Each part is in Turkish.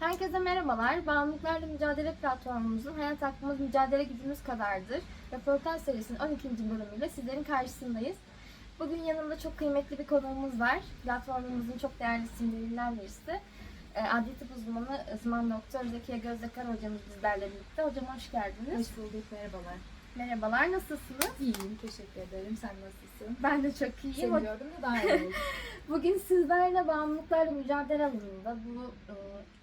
Herkese merhabalar. Bağımlılıklarla Mücadele platformumuzun Hayat Hakkımız Mücadele Gücümüz Kadardır. Röportaj serisinin 12. bölümüyle sizlerin karşısındayız. Bugün yanımda çok kıymetli bir konuğumuz var. Platformumuzun çok değerli isimlerinden birisi. Ee, Adli tıp uzmanı uzman doktor Zekiye Gözdekar hocamız bizlerle birlikte. Hocam hoş geldiniz. Hoş bulduk, merhabalar. Merhabalar, nasılsınız? İyiyim, teşekkür ederim. Sen nasılsın? Ben de çok iyiyim. Seni gördüm de daha iyi oldum. Bugün sizlerle bağımlılıklarla mücadele alanında bu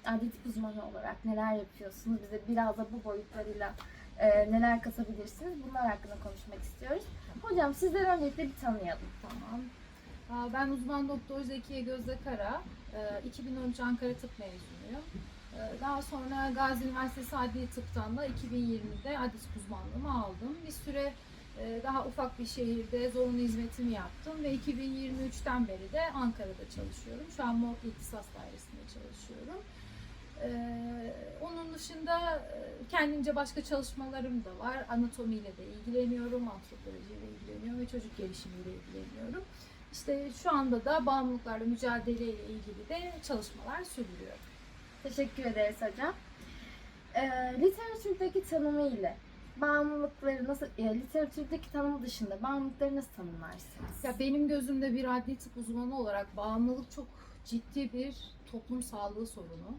e, tıp uzmanı olarak neler yapıyorsunuz? Bize biraz da bu boyutlarıyla e, neler katabilirsiniz? Bunlar hakkında konuşmak istiyoruz. Hocam sizleri öncelikle bir tanıyalım. tamam. Ben uzman doktor Zekiye Gözde Kara. Ee, 2013 Ankara Tıp mezunuyum. Ee, Daha sonra Gazi Üniversitesi Adli Tıp'tan da 2020'de adli uzmanlığımı aldım. Bir süre e, daha ufak bir şehirde zorunlu hizmetimi yaptım ve 2023'ten beri de Ankara'da çalışıyorum. Şu an Morg İhtisas Dairesi'nde çalışıyorum. Ee, onun dışında e, kendimce başka çalışmalarım da var. Anatomiyle de ilgileniyorum, antropolojiyle ilgileniyorum ve çocuk gelişimiyle ilgileniyorum. İşte şu anda da bağımlılıklarla mücadeleyle ilgili de çalışmalar sürdürüyorum. Teşekkür ederiz hocam. E, literatürdeki tanımı ile bağımlılıkları nasıl, e, literatürdeki tanımı dışında bağımlılıkları nasıl tanımlarsınız? Ya benim gözümde bir adli tıp uzmanı olarak bağımlılık çok ciddi bir toplum sağlığı sorunu.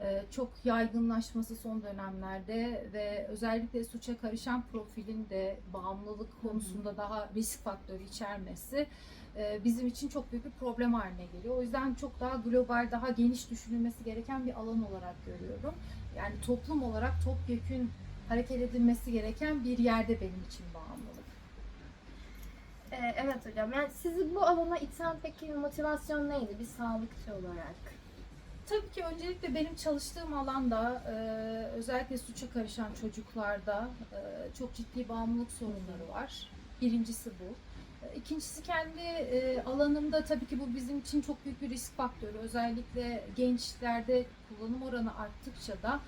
Ee, çok yaygınlaşması son dönemlerde ve özellikle suça karışan profilin de bağımlılık konusunda daha risk faktörü içermesi bizim için çok büyük bir problem haline geliyor. O yüzden çok daha global, daha geniş düşünülmesi gereken bir alan olarak görüyorum. Yani toplum olarak topyekün hareket edilmesi gereken bir yerde benim için bağımlılık. E, evet hocam. Yani sizi bu alana iten peki motivasyon neydi bir sağlıkçı olarak? Tabii ki öncelikle benim çalıştığım alanda e, özellikle suça karışan çocuklarda e, çok ciddi bağımlılık sorunları var. Birincisi bu. İkincisi kendi e, alanımda tabii ki bu bizim için çok büyük bir risk faktörü. Özellikle gençlerde kullanım oranı arttıkça da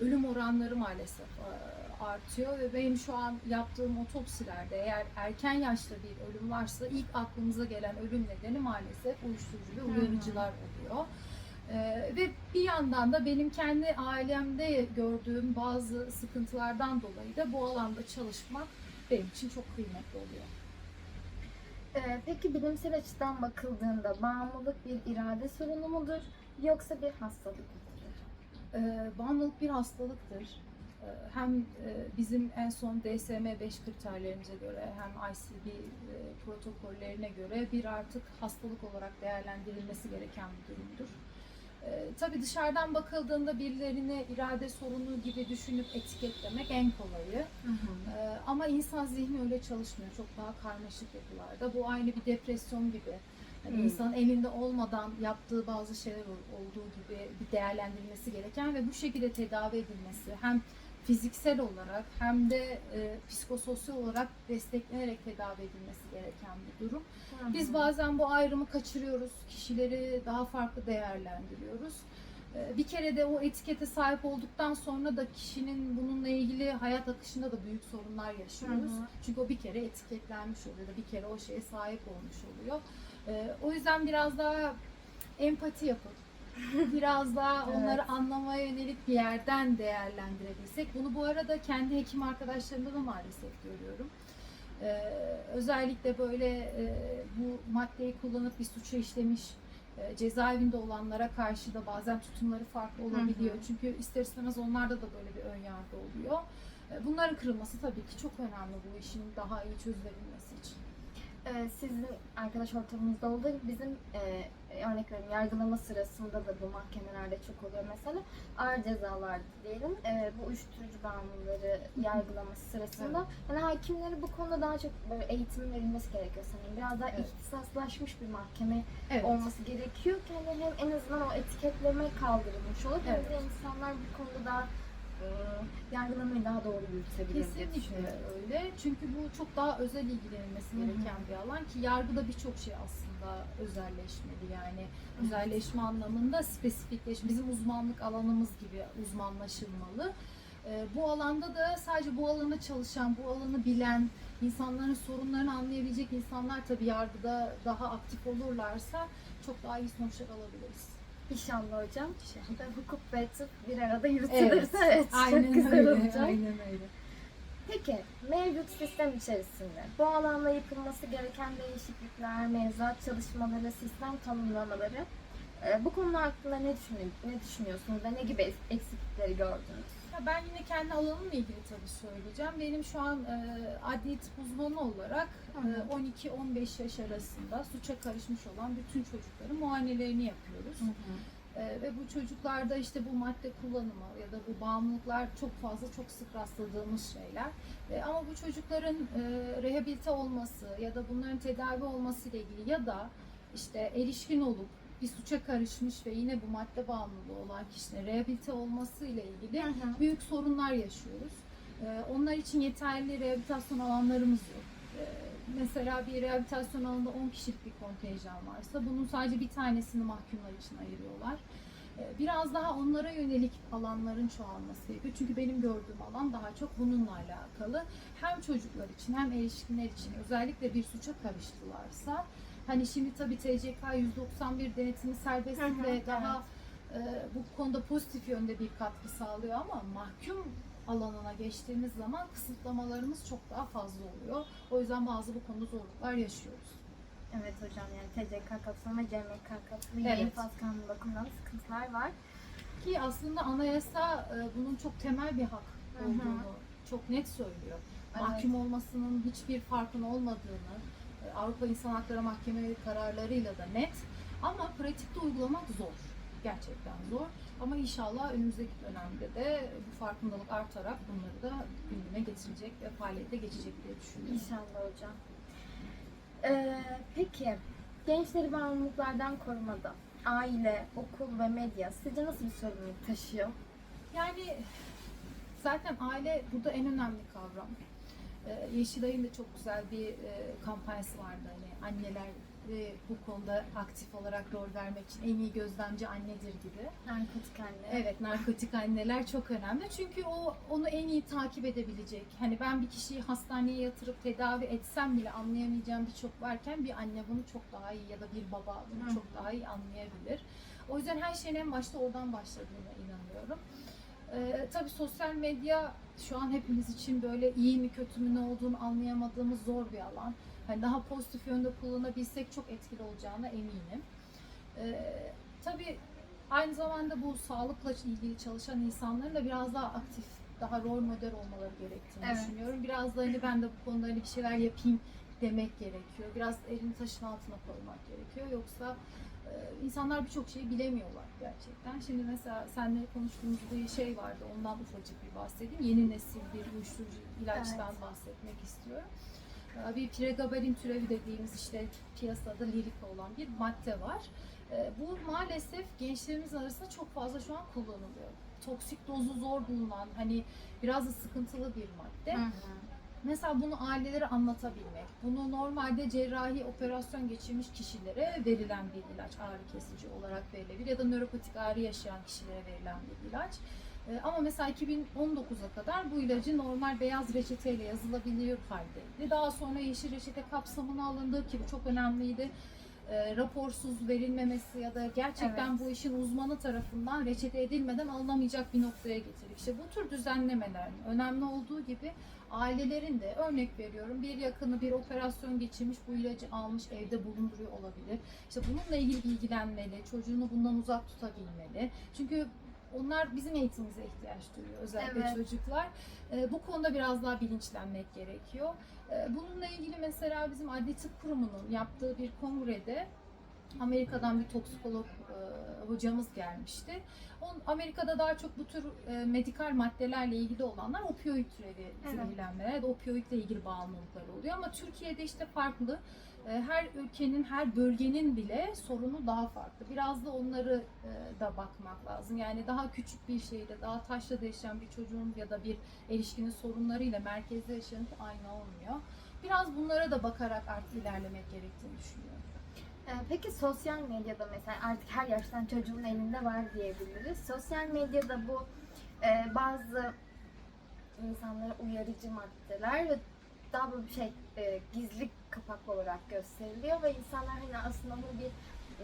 ölüm oranları maalesef e, artıyor ve benim şu an yaptığım otopsilerde eğer erken yaşta bir ölüm varsa ilk aklımıza gelen ölüm nedeni maalesef uyuşturucu ve uyarıcılar oluyor. Ee, ve bir yandan da benim kendi ailemde gördüğüm bazı sıkıntılardan dolayı da bu alanda çalışmak benim için çok kıymetli oluyor. Ee, peki bilimsel açıdan bakıldığında bağımlılık bir irade sorunu mudur yoksa bir hastalık mıdır? Ee, bağımlılık bir hastalıktır. Ee, hem e, bizim en son DSM-5 kriterlerimize göre hem ICD e, protokollerine göre bir artık hastalık olarak değerlendirilmesi gereken bir durumdur. Ee, tabii dışarıdan bakıldığında birilerine irade sorunu gibi düşünüp etiketlemek en kolayı. Ee, ama insan zihni öyle çalışmıyor. Çok daha karmaşık yapılarda. Bu aynı bir depresyon gibi. Yani Hmm. insanın elinde olmadan yaptığı bazı şeyler ol- olduğu gibi bir değerlendirilmesi gereken ve bu şekilde tedavi edilmesi hem fiziksel olarak hem de e, psikososyal olarak desteklenerek tedavi edilmesi gereken bir durum. Biz bazen bu ayrımı kaçırıyoruz. Kişileri daha farklı değerlendiriyoruz. Ee, Bir kere de o etikete sahip olduktan sonra da kişinin bununla ilgili hayat akışında da büyük sorunlar yaşıyoruz. Hı hı. Çünkü o bir kere etiketlenmiş oluyor da bir kere o şeye sahip olmuş oluyor. Ee, O yüzden biraz daha empati yapıp biraz daha Evet. onları anlamaya yönelik bir yerden değerlendirebilsek. Bunu bu arada kendi hekim arkadaşlarımda da maalesef görüyorum. Ee, özellikle böyle e, bu maddeyi kullanıp bir suçu işlemiş e, cezaevinde olanlara karşı da bazen tutumları farklı olabiliyor. Hı hı. Çünkü ister istemez onlarda da böyle bir ön yargı oluyor. E, bunların kırılması tabii ki çok önemli bu işin daha iyi çözülebilmesi için. Ee, sizin arkadaş ortamınızda olduğu gibi bizim e, örnek veriyorum yargılama sırasında da bu mahkemelerde çok oluyor mesela ağır cezalar diyelim e, bu uyuşturucu bağımlıları yargılaması sırasında yani hakimleri bu konuda daha çok böyle eğitim verilmesi gerekiyor sanırım biraz daha Evet. ihtisaslaşmış bir mahkeme Evet. olması gerekiyor ki hani hem en azından o etiketleme kaldırılmış olur hem de Evet. insanlar bu konuda daha e, yargılamayı daha doğru yürütebilir diye düşünüyorum. öyle. Çünkü bu çok daha özel ilgilenilmesi gereken bir alan ki yargıda birçok şey aslında özelleşmeli. Yani özelleşme anlamında spesifikleş bizim uzmanlık alanımız gibi uzmanlaşılmalı. Ee, bu alanda da sadece bu alana çalışan, bu alanı bilen, insanların sorunlarını anlayabilecek insanlar tabii yargıda daha aktif olurlarsa çok daha iyi sonuçlar alabiliriz. İnşallah hocam. İnşallah. Hukuk ve tıp bir arada yürütülürse Evet, evet, aynen çok güzel öyle. olacak. Aynen öyle. Peki mevcut sistem içerisinde bu alanda yapılması gereken değişiklikler, mevzuat çalışmaları, sistem tanımlamaları e, bu konular hakkında ne, düşünün, ne düşünüyorsunuz ve ne gibi eksiklikleri gördünüz? Ben yine kendi alanımla ilgili tabii söyleyeceğim. Benim şu an e, adli tıp uzmanı olarak Hı hı. e, 12-15 yaş arasında suça karışmış olan bütün çocukların muayenelerini yapıyoruz. E, ve bu çocuklarda işte bu madde kullanımı ya da bu bağımlılıklar çok fazla çok sık rastladığımız şeyler. E, ama bu çocukların e, rehabilite olması ya da bunların tedavi olması ile ilgili ya da işte erişkin olup bir suça karışmış ve yine bu madde bağımlılığı olan kişinin rehabilite olması ile ilgili büyük sorunlar yaşıyoruz. Ee, Onlar için yeterli rehabilitasyon alanlarımız yok. Ee, Mesela bir rehabilitasyon alanında 10 kişilik bir kontenjan varsa bunun sadece bir tanesini mahkumlar için ayırıyorlar. Ee, Biraz daha onlara yönelik alanların çoğalması gerekiyor. Çünkü benim gördüğüm alan daha çok bununla alakalı. Hem çocuklar için hem erişkinler için özellikle bir suça karıştılarsa hani şimdi tabii TCK 191 denetimi hı, daha e, bu konuda pozitif yönde bir katkı sağlıyor ama mahkum alanına geçtiğimiz zaman kısıtlamalarımız çok daha fazla oluyor. O yüzden bazı bu konuda zorluklar yaşıyoruz. Evet hocam yani TCK kapsamı ve CMK kapsamı Evet. infaz kanunu bakımından sıkıntılar var. Ki aslında anayasa e, bunun çok temel bir hak olduğunu çok net söylüyor. Evet. Mahkum olmasının hiçbir farkın olmadığını Avrupa İnsan Hakları Mahkemeleri kararlarıyla da net ama pratikte uygulamak zor. Gerçekten zor. Ama inşallah önümüzdeki dönemde de bu farkındalık artarak bunları da gündeme getirecek ve faaliyete geçecek diye düşünüyorum. İnşallah hocam. Ee, peki gençleri bağımlılıklardan korumada aile, okul ve medya sizce nasıl bir sorumluluk taşıyor? Yani zaten aile burada en önemli kavram. Ee, Yeşilay'ın da çok güzel bir e, kampanyası vardı hani anneler e, bu konuda aktif olarak rol vermek için en iyi gözlemci annedir gibi. Narkotik anne. Evet narkotik anneler çok önemli çünkü o onu en iyi takip edebilecek. Hani ben bir kişiyi hastaneye yatırıp tedavi etsem bile anlayamayacağım birçok varken bir anne bunu çok daha iyi ya da bir baba bunu Hı. çok daha iyi anlayabilir. O yüzden her şeyin en başta oradan başladığına inanıyorum. Ee, tabii sosyal medya şu an hepimiz için böyle iyi mi kötü mü ne olduğunu anlayamadığımız zor bir alan. Hani daha pozitif yönde kullanabilsek çok etkili olacağına eminim. Ee, tabii aynı zamanda bu sağlıkla ilgili çalışan insanların da biraz daha aktif, daha rol model olmaları gerektiğini Evet. düşünüyorum. Biraz da hani ben de bu konuda hani bir şeyler yapayım demek gerekiyor. Biraz elini taşın altına koymak gerekiyor. Yoksa e, insanlar birçok şeyi bilemiyorlar gerçekten. Şimdi mesela seninle konuştuğumuz bir şey vardı. Ondan ufacık bir bahsedeyim. Yeni nesil bir uyuşturucu ilaçtan Evet. bahsetmek istiyorum. Ee, Bir pregabalin türevi dediğimiz işte piyasada lirika olan bir madde var. Ee, Bu maalesef gençlerimiz arasında çok fazla şu an kullanılıyor. Toksik dozu zor bulunan, hani biraz da sıkıntılı bir madde. Hı hı. Mesela bunu ailelere anlatabilmek, bunu normalde cerrahi operasyon geçirmiş kişilere verilen bir ilaç, ağrı kesici olarak verilebilir ya da nöropatik ağrı yaşayan kişilere verilen bir ilaç. Ee, Ama mesela 2019'a kadar bu ilacı normal beyaz reçeteyle yazılabiliyor haldeydi. Daha sonra yeşil reçete kapsamına alındı ki bu çok önemliydi. Ee, raporsuz verilmemesi ya da gerçekten Evet. bu işin uzmanı tarafından reçete edilmeden alınamayacak bir noktaya getirdik. İşte bu tür düzenlemelerin önemli olduğu gibi ailelerin de örnek veriyorum bir yakını bir operasyon geçirmiş bu ilacı almış evde bulunduruyor olabilir. İşte bununla ilgili bilgilenmeli, çocuğunu bundan uzak tutabilmeli. Çünkü onlar bizim eğitimimize ihtiyaç duyuyor özellikle Evet. çocuklar. Ee, bu konuda biraz daha bilinçlenmek gerekiyor. Ee, bununla ilgili mesela bizim Adli Tıp Kurumu'nun yaptığı bir kongrede Amerika'dan bir toksikolog e, hocamız gelmişti. On, Amerika'da daha çok bu tür e, medikal maddelerle ilgili olanlar opioid türevi Evet. zehirlenmeler ya da opioidle ilgili bağımlılıklar oluyor. Ama Türkiye'de işte farklı. E, her ülkenin, her bölgenin bile sorunu daha farklı. Biraz da onları e, da bakmak lazım. Yani daha küçük bir şeyde, daha taşla yaşayan bir çocuğun ya da bir erişkinin sorunlarıyla merkezde yaşayan aynı olmuyor. Biraz bunlara da bakarak artık ilerlemek gerektiğini düşünüyorum. Ee, Peki sosyal medyada mesela artık her yaştan çocuğun elinde var diyebiliriz. Sosyal medyada bu e, bazı insanlara uyarıcı maddeler ve daha böyle bir şey e, gizli kapaklı olarak gösteriliyor ve insanlar hani aslında bunu bir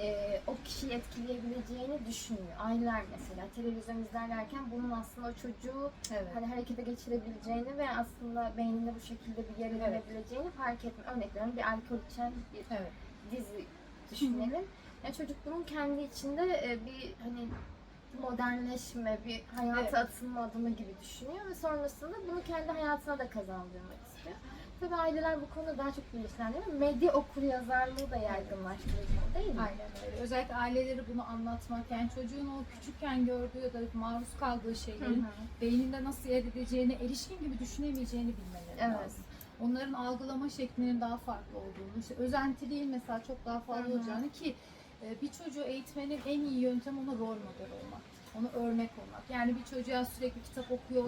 e, o kişiyi etkileyebileceğini düşünüyor. Aileler mesela televizyon izlerlerken bunun aslında o çocuğu Evet. hani harekete geçirebileceğini ve aslında beyninde bu şekilde bir yer edinebileceğini fark etme. Örnek veriyorum bir alkol içen bir Evet. dizi düşünelim. Yani çocuk bunun kendi içinde e, bir hani modernleşme, bir hayata Evet. atılma adımı gibi düşünüyor ve sonrasında bunu kendi hayatına da kazandırmak istiyor. Tabii aileler bu konuda daha çok bilinçlendiriyor. Medya okur yazarlığı da yaygınlaştırılmalı değil mi? Aynen öyle. Özellikle aileleri bunu anlatmak, yani çocuğun o küçükken gördüğü ya da maruz kaldığı Hı şeylerin hı. beyninde nasıl yer edeceğini, erişkin gibi düşünemeyeceğini bilmeleri Evet. lazım. Onların algılama şeklinin daha farklı olduğunu, işte özentiliğin mesela çok daha fazla Hı hı. olacağını ki e, bir çocuğu eğitmenin en iyi yöntemi ona rol model olmak, ona örnek olmak. Yani bir çocuğa sürekli kitap okuyor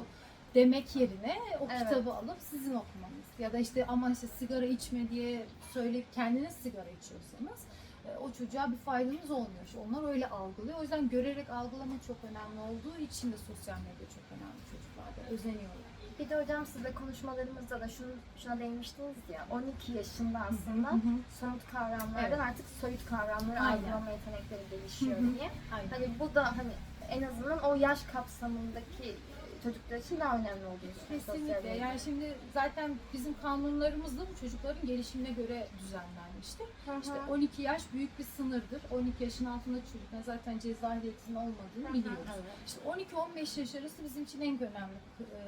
demek yerine o Evet. kitabı alıp sizin okumanız ya da işte ama işte sigara içme diye söyleyip kendiniz sigara içiyorsanız e, o çocuğa bir faydanız olmuyor. İşte onlar öyle algılıyor. O yüzden görerek algılama çok önemli olduğu için de sosyal medya çok önemli çocuklarda. Özeniyorlar. Bir de hocam sizle konuşmalarımızda da şunu, şuna değinmiştiniz ya 12 yaşında aslında Hı hı. somut kavramlardan Evet. artık soyut kavramları algılama yetenekleri gelişiyor Hı hı. diye. Aynen. Hani bu da hani en azından o yaş kapsamındaki çocuklar için daha önemli olduğunu Kesinlikle. Yani şimdi zaten bizim kanunlarımız da bu çocukların gelişimine göre düzenlenmiştir. Hı hı. İşte 12 yaş büyük bir sınırdır. 12 yaşın altındaki çocukların zaten ceza ehliyetin olmadığını Hı hı, biliyoruz. evet. İşte 12-15 yaş arası bizim için en önemli e,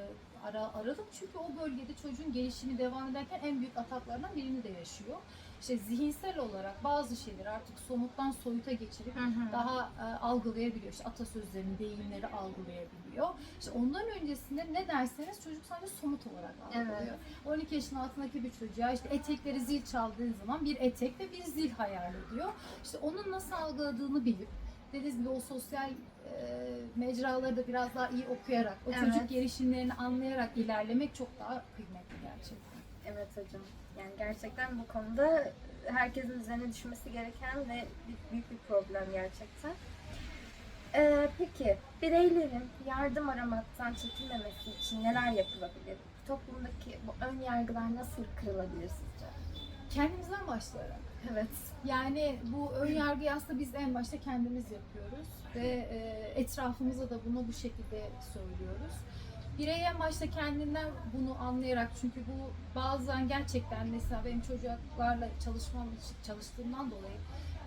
ara, aralık. Çünkü o bölgede çocuğun gelişimi devam ederken en büyük ataklardan birini de yaşıyor. İşte zihinsel olarak bazı şeyleri artık somuttan soyuta geçirip Hı hı. daha e, algılayabiliyor. İşte atasözlerini, deyimleri algılayabiliyor. İşte ondan öncesinde ne derseniz çocuk sadece somut olarak algılıyor. 12 yaşın altındaki bir çocuğa işte etekleri zil çaldığı zaman bir etek ve bir zil hayal ediyor. İşte onun nasıl algıladığını bilip dediğiniz gibi o sosyal e, mecraları da biraz daha iyi okuyarak, o Evet. çocuk gelişimlerini anlayarak ilerlemek çok daha kıymetli gerçekten. Evet hocam. Yani gerçekten bu konuda herkesin üzerine düşmesi gereken ve büyük bir problem gerçekten. Ee, peki bireylerin yardım aramaktan çekinmemesi için neler yapılabilir? Toplumdaki bu ön yargılar nasıl kırılabilir sizce? Kendimizden başlayarak. Evet. Yani bu ön yargıyı aslında biz en başta kendimiz yapıyoruz ve e, etrafımıza da bunu bu şekilde söylüyoruz. Birey en başta kendinden bunu anlayarak çünkü bu bazen gerçekten mesela benim çocuklarla çalışmam çalıştığımdan dolayı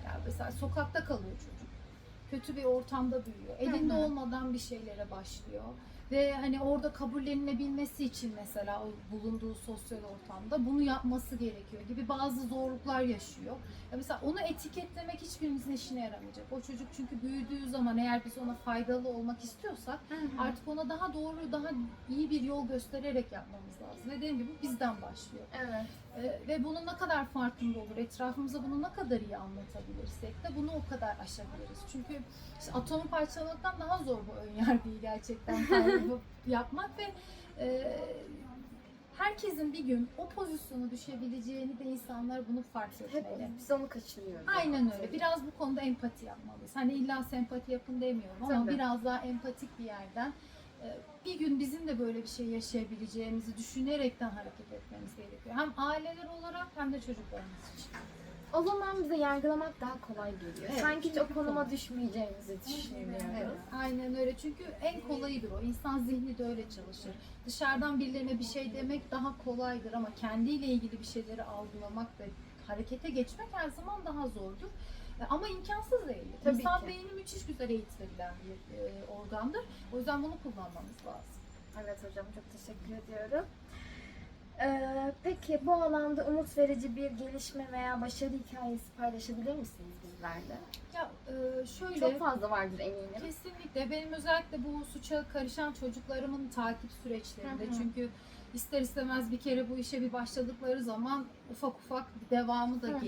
yani mesela sokakta kalıyor çocuk. Kötü bir ortamda büyüyor. Elinde Hı hı. olmadan bir şeylere başlıyor. Ve hani orada kabullenilebilmesi için mesela o bulunduğu sosyal ortamda bunu yapması gerekiyor gibi bazı zorluklar yaşıyor. Ya mesela onu etiketlemek hiçbirimizin işine yaramayacak. O çocuk çünkü büyüdüğü zaman eğer biz ona faydalı olmak istiyorsak artık ona daha doğru, daha iyi bir yol göstererek yapmamız lazım. Dediğim gibi bizden başlıyor. Evet. Ee, ve bunun ne kadar farkında olur, etrafımıza bunu ne kadar iyi anlatabilirsek de bunu o kadar aşabiliriz. Çünkü işte atomu parçalamaktan daha zor bu önyargıyı gerçekten kaybı yapmak ve e, herkesin bir gün o pozisyona düşebileceğini de insanlar bunu fark Hep etmeli. biz onu kaçırıyoruz. Aynen öyle. Biraz bu konuda empati yapmalıyız. Hani illa sempati yapın demiyorum ama Tabii. biraz daha empatik bir yerden e, bir gün bizim de böyle bir şey yaşayabileceğimizi düşünerekten hareket etmemiz gerekiyor. Hem aileler olarak hem de çocuklarımız için. O zaman bize yargılamak daha kolay geliyor. Evet, Sanki hiç o konuma düşmeyeceğimizi düşünüyoruz. Evet, aynen öyle. Çünkü en kolayıdır o. İnsan zihni de öyle çalışır. Dışarıdan birilerine bir şey demek daha kolaydır ama kendiyle ilgili bir şeyleri algılamak ve harekete geçmek her zaman daha zordur. E, Ama imkansız değil. Tabii İnsan ki. beyni müthiş güzel eğitilebilen bir e, organdır. O yüzden bunu kullanmamız lazım. Evet hocam çok teşekkür ediyorum. Ee, peki bu alanda umut verici bir gelişme veya başarı hikayesi paylaşabilir misiniz bizlerle? Ya e, şöyle Çok fazla vardır eminim. Kesinlikle. Benim özellikle bu suça karışan çocuklarımın takip süreçlerinde. Hı hı. Çünkü ister istemez bir kere bu işe bir başladıkları zaman ufak ufak devamı da Hı hı.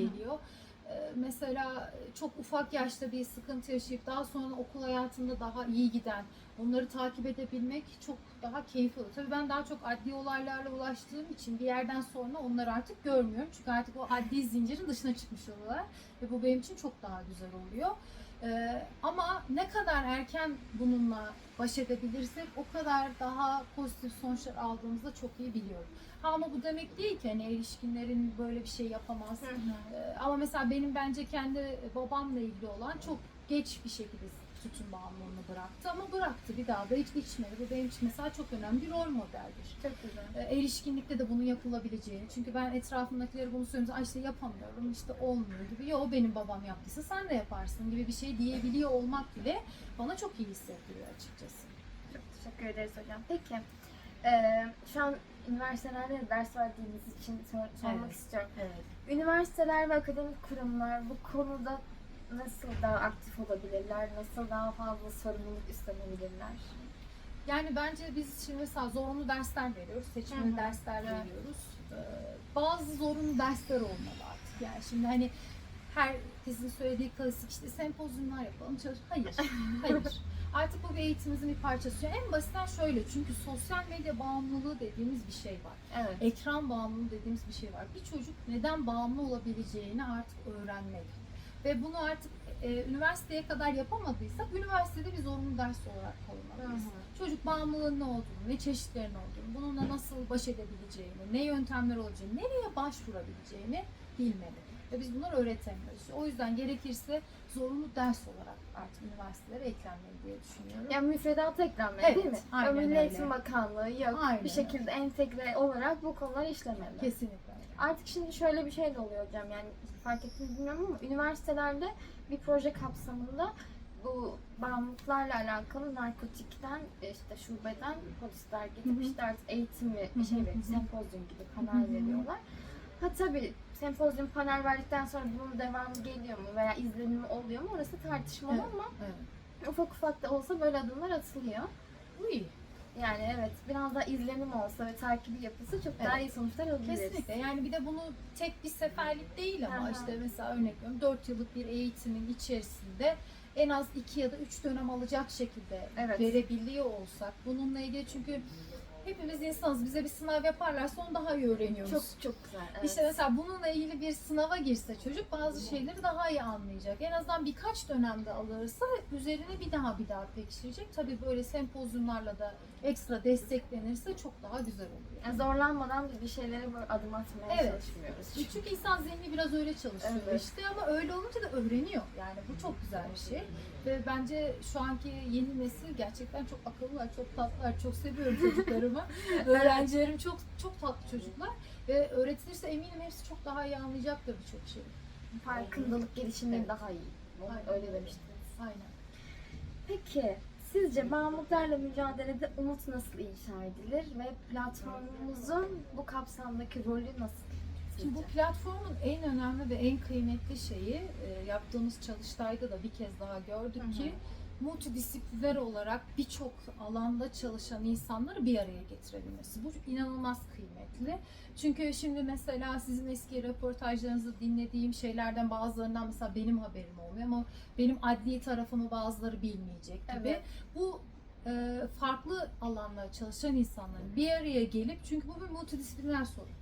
Ee, Mesela çok ufak yaşta bir sıkıntı yaşayıp daha sonra okul hayatında daha iyi giden, onları takip edebilmek çok daha keyifli. Tabii ben daha çok adli olaylarla ulaştığım için bir yerden sonra onları artık görmüyorum. Çünkü artık o adli zincirin dışına çıkmış oluyorlar ve bu benim için çok daha güzel oluyor. Ee, ama ne kadar erken bununla baş edebilirsek o kadar daha pozitif sonuçlar aldığımızda çok iyi biliyorum. Ha, ama bu demek değil ki hani erişkinlerin böyle bir şey yapamaz. Ee, ama mesela benim bence kendi babamla ilgili olan çok geç bir şekilde tütün bağımlılığını bıraktı ama bıraktı bir daha da hiç içmedi. Bu benim için mesela çok önemli bir rol modeldir. Çok güzel. E, erişkinlikte de bunun yapılabileceğini. Çünkü ben etrafımdakilere bunu söylüyorum. Ay işte yapamıyorum, işte olmuyor gibi. Yo benim babam yaptıysa sen de yaparsın gibi bir şey diyebiliyor olmak bile bana çok iyi hissettiriyor açıkçası. Çok teşekkür ederiz hocam. Peki, eee, şu an üniversitelerde de ders verdiğiniz için sor- sormak Evet. istiyorum. Evet. Üniversiteler ve akademik kurumlar bu konuda nasıl daha aktif olabilirler, nasıl daha fazla sorumluluk üstlenebilirler? Yani bence biz şimdi mesela zorunlu dersler veriyoruz, seçmeli dersler Evet. veriyoruz. Ee, bazı zorunlu dersler olmalı artık. Yani şimdi hani herkesin söylediği klasik işte sempozyumlar yapalım, çalış. Hayır, hayır. Artık bu bir eğitimimizin bir parçası. En basitten şöyle çünkü sosyal medya bağımlılığı dediğimiz bir şey var. Evet. ekran bağımlılığı dediğimiz bir şey var. Bir çocuk neden bağımlı olabileceğini artık öğrenmeli. Ve bunu artık e, üniversiteye kadar yapamadıysak üniversitede bir zorunlu ders olarak koymalıyız. Çocuk bağımlılığının ne olduğunu, ne çeşitlerinin olduğunu, bununla nasıl baş edebileceğini, ne yöntemler olacağını, nereye başvurabileceğini bilmeli. Ve biz bunları öğretemiyoruz. O yüzden gerekirse zorunlu ders olarak artık üniversitelere eklenmeli diye düşünüyorum. Yani müfredata eklenmeli Evet, değil mi? aynen Milli öyle. Eğitim Bakanlığı yok. Aynen bir şekilde entegre olarak bu konular işlemeli. Kesinlikle. öyle. Artık şimdi şöyle bir şey de oluyor hocam yani fark ettiniz bilmiyorum ama üniversitelerde bir proje kapsamında bu bağımlılıklarla alakalı narkotikten işte şubeden polisler gidip işte artık eğitimi şey hı. sempozyum gibi panel veriyorlar. Ha tabii sempozyum panel verdikten sonra bunun devamı geliyor mu veya izlenimi oluyor mu orası tartışmalı Evet. ama Evet. ufak ufak da olsa böyle adımlar atılıyor. Bu iyi. Yani evet biraz daha izlenim olsa ve takibi yapılsa çok daha Evet. iyi sonuçlar alabiliriz. Kesinlikle. Yani bir de bunu tek bir seferlik değil ama Aha. işte mesela örnek veriyorum 4 yıllık bir eğitimin içerisinde en az 2 ya da 3 dönem alacak şekilde Evet. verebiliyor olsak bununla ilgili çünkü hepimiz insanız. Bize bir sınav yaparlarsa onu daha iyi öğreniyoruz. Çok çok güzel. Evet. İşte mesela bununla ilgili bir sınava girse çocuk bazı şeyleri daha iyi anlayacak. En azından birkaç dönemde alırsa üzerine bir daha bir daha pekiştirecek. Tabii böyle sempozyumlarla da ekstra desteklenirse çok daha güzel oluyor. Yani zorlanmadan bir şeylere böyle adım atmaya Evet. çalışmıyoruz. Çünkü insan zihni biraz öyle çalışıyor Evet. işte ama öyle olunca da öğreniyor. Yani bu çok güzel bir şey. Ve bence şu anki yeni nesil gerçekten çok akıllılar, çok tatlılar. Çok seviyorum çocuklarımı. Öğrencilerim çok çok tatlı çocuklar. Ve öğretilirse eminim hepsi çok daha iyi anlayacaktır birçok şeyi. Farkındalık gelişimleri Evet. daha iyi. Aynen Öyle demiştiniz. Aynen. Peki sizce bağımlılıklarla mücadelede umut nasıl inşa edilir ve platformumuzun bu kapsamdaki rolü nasıl? Şimdi bu platformun en önemli ve en kıymetli şeyi e, yaptığımız çalıştayda da bir kez daha gördük Hı hı. Multidisipliner olarak birçok alanda çalışan insanları bir araya getirebilmesi. Bu inanılmaz kıymetli. Çünkü şimdi mesela sizin eski röportajlarınızı dinlediğim şeylerden bazılarından mesela benim haberim olmuyor ama benim adli tarafımı bazıları bilmeyecek gibi. Evet. Bu e, farklı alanlarda çalışan insanların bir araya gelip çünkü bu bir multidisipliner sorun.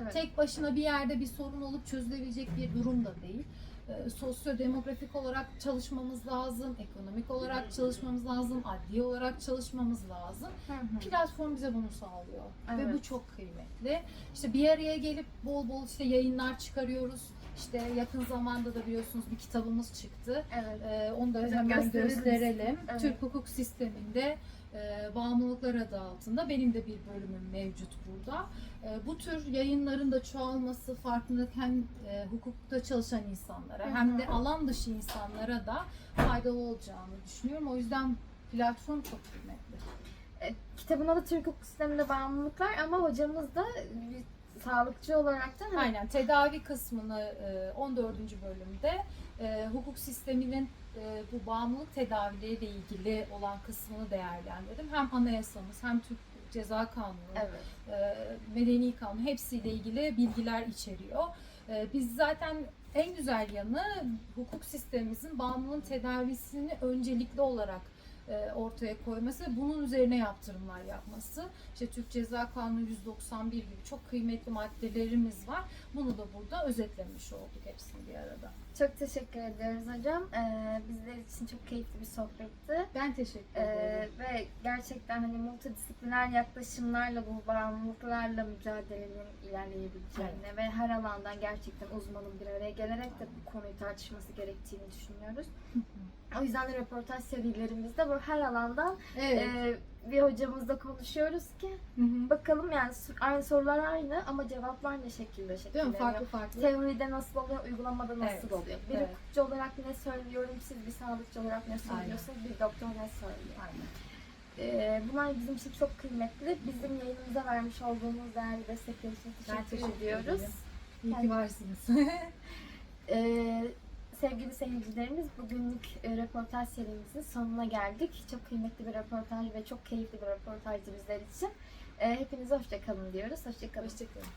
Evet. Tek başına bir yerde bir sorun olup çözülebilecek bir durum da değil. Ee, sosyodemografik olarak çalışmamız lazım, ekonomik olarak çalışmamız lazım, adli olarak çalışmamız lazım. Hı hı. Platform bize bunu sağlıyor ve Evet. bu çok kıymetli. İşte bir araya gelip bol bol işte yayınlar çıkarıyoruz. İşte yakın zamanda da biliyorsunuz bir kitabımız çıktı. Evet. Ee, onu da Hocam hemen gösterelim. Evet. Türk hukuk sisteminde e, bağımlılıklar adı altında benim de bir bölümüm mevcut burada. E, bu tür yayınların da çoğalması farkındalık hem e, hukukta çalışan insanlara Hı hem hı. de alan dışı insanlara da faydalı olacağını düşünüyorum. O yüzden platform çok kıymetli. E, kitabın adı Türk hukuk sisteminde bağımlılıklar ama hocamız da sağlıkçı olarak da hani Aynen tedavi kısmını e, 14. bölümde e, hukuk sisteminin e, bu bağımlılık tedavileriyle ilgili olan kısmını değerlendirdim. Hem anayasamız hem Türk Ceza Kanunu, Evet. e, Medeni Kanun hepsiyle ilgili bilgiler içeriyor. E, Biz zaten en güzel yanı hukuk sistemimizin bağımlılığın tedavisini öncelikli olarak e, ortaya koyması ve bunun üzerine yaptırımlar yapması. İşte Türk Ceza Kanunu 191 gibi çok kıymetli maddelerimiz var. Bunu da burada özetlemiş olduk hepsini bir arada. Çok teşekkür ediyoruz hocam. Ee, bizler için çok keyifli bir sohbetti. Ben teşekkür Ee, ederim. ve gerçekten hani multidisipliner yaklaşımlarla bu bağımlılıklarla mücadelenin ilerleyebileceğini ve her alandan gerçekten uzmanın bir araya gelerek de bu konuyu tartışması gerektiğini düşünüyoruz. O yüzden de röportaj serilerimizde bu her alandan Evet. e, bir hocamızla konuşuyoruz ki Hı hı. bakalım yani aynı sorular aynı ama cevaplar ne şekilde Değil mi? şekilleniyor. Farklı farklı. Teoride nasıl oluyor, uygulamada nasıl Evet, oluyor? Bir evet. hukukçu olarak ne söylüyorum, siz bir sağlıkçı olarak ne söylüyorsunuz, bir doktor ne söylüyor? Aynen. Ee, bunlar bizim için çok kıymetli. Bizim yayınımıza vermiş olduğunuz değerli destekler için teşekkür, teşekkür ediyoruz. ederim. İyi ki varsınız. Ee, sevgili seyircilerimiz, bugünlük e, röportaj serimizin sonuna geldik. Çok kıymetli bir röportaj ve çok keyifli bir röportajdı bizler için. Ee, hepinize hoşçakalın diyoruz. Hoşçakalın. Hoşçakalın.